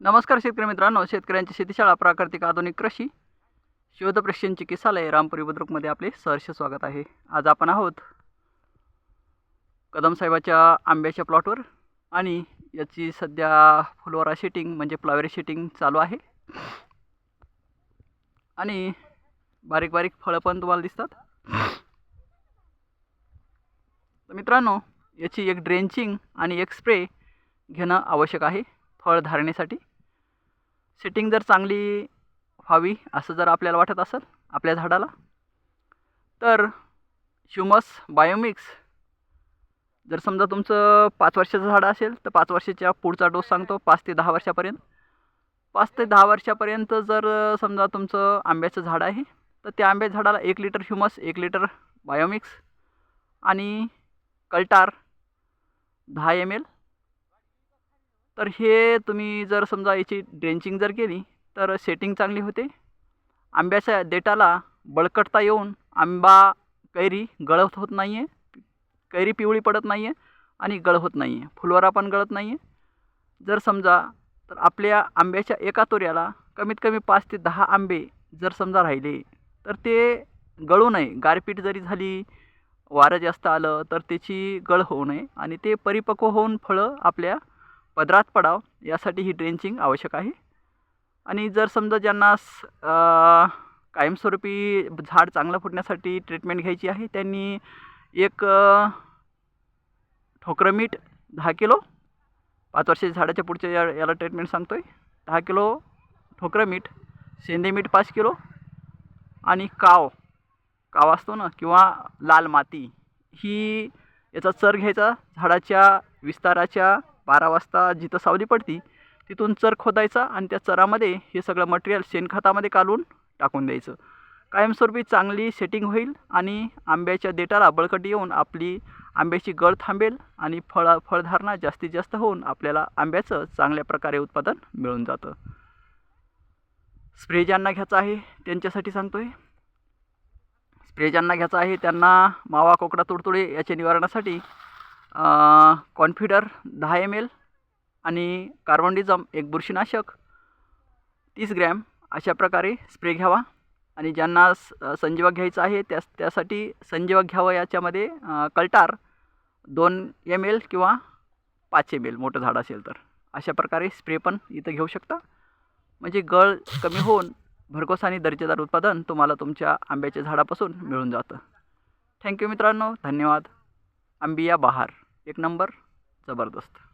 नमस्कार शेतकरी मित्रांनो शेतकऱ्यांची शेतीशाळा प्राकृतिक आधुनिक कृषी शोध प्रशिक्षण चिकित्सालय रामपुरी बुद्रुकमध्ये आपले सहर्ष स्वागत आहे. आज आपण आहोत कदम साहेबाच्या आंब्याच्या प्लॉटवर आणि याची सध्या फुलवारा शेटिंग म्हणजे फ्लावेरी शेटिंग चालू आहे. आणि बारीक बारीक फळं पण तुम्हाला दिसतात. तर मित्रांनो याची एक ड्रेंचिंग आणि एक स्प्रे घेणं आवश्यक आहे. फळ धारणेसाठी. सेटिंग जर चांगली व्हावी असं जर आपल्याला वाटत असेल आपल्या झाडाला तर ह्युमस बायोमिक्स जर समजा तुमचं पाच वर्षाचं झाड असेल तर पाच वर्षाच्या पुढचा डोस सांगतो पाच ते दहा वर्षापर्यंत. पाच ते दहा वर्षापर्यंत जर समजा तुमचं आंब्याचं झाड आहे तर त्या आंब्याच्या झाडाला एक लिटर ह्युमस एक लिटर बायोमिक्स आणि कल्टार दहा एम एल तर हे तुम्ही जर समजा याची ड्रेंचिंग जर केली तर सेटिंग चांगली होते. आंब्याच्या देठाला बळकटता येऊन आंबा कैरी गळत होत नाही आहे कैरी पिवळी पडत नाही आहे आणि गळ होत नाही आहे फुलवारा पण गळत नाही आहे जर समजा तर आपल्या आंब्याच्या एका तोऱ्याला कमीत कमी पाच ते दहा आंबे जर समजा राहिले तर ते गळू नये. गारपीट जरी झाली वारं जास्त आलं तर त्याची गळ होऊ नये आणि ते परिपक्व होऊन फळं आपल्या पदरात पडाव यासाठी ही ड्रेंचिंग आवश्यक आहे. आणि जर समजा ज्यांना स कायमस्वरूपी झाड चांगलं फुटण्यासाठी ट्रीटमेंट घ्यायची आहे त्यांनी एक ठोकरं मीठ दहा किलो पाच वर्षाच्या झाडाच्या पुढच्या या याला ट्रीटमेंट सांगतो आहे दहा किलो ठोकरं मीठ शेंदे मीठ पाच किलो आणि काव काव असतो ना किंवा लाल माती ही याचा चर घ्यायचा झाडाच्या विस्ताराच्या बारा वाजता जिथं सावली पडती तिथून चर खोदायचा आणि त्या चरामध्ये हे सगळं मटेरियल शेणखतामध्ये काढून टाकून द्यायचं. कायमस्वरूपी चांगली सेटिंग होईल आणि आंब्याच्या देठाला बळकटी येऊन आपली आंब्याची गळ थांबेल आणि फळ फळधारणा जास्तीत जास्त होऊन आपल्याला आंब्याचं चांगल्या प्रकारे उत्पादन मिळून जातं. स्प्रे ज्यांना घ्यायचा आहे त्यांच्यासाठी सांगतो आहे स्प्रे ज्यांना घ्यायचा आहे त्यांना मावा कोकडा तुडतुडे याच्या निवारणासाठी कॉन्फिडर दहा एम एल आणि कार्बनडिझम एक बुरशीनाशक तीस ग्रॅम अशा प्रकारे स्प्रे घ्यावा. आणि ज्यांना स संजीवक घ्यायचं आहे त्या त्यासाठी संजीवक घ्यावं याच्यामध्ये कल्टार दोन एम एल किंवा पाच एम एल मोठं झाड असेल तर. अशा प्रकारे स्प्रे पण इथं घेऊ शकता. म्हणजे गळ कमी होऊन भरघोस आणि दर्जेदार उत्पादन तुम्हाला तुमच्या आंब्याच्या झाडापासून मिळून जातं. थँक्यू मित्रांनो धन्यवाद. आंबिया बहार. एक नंबर जबरदस्त.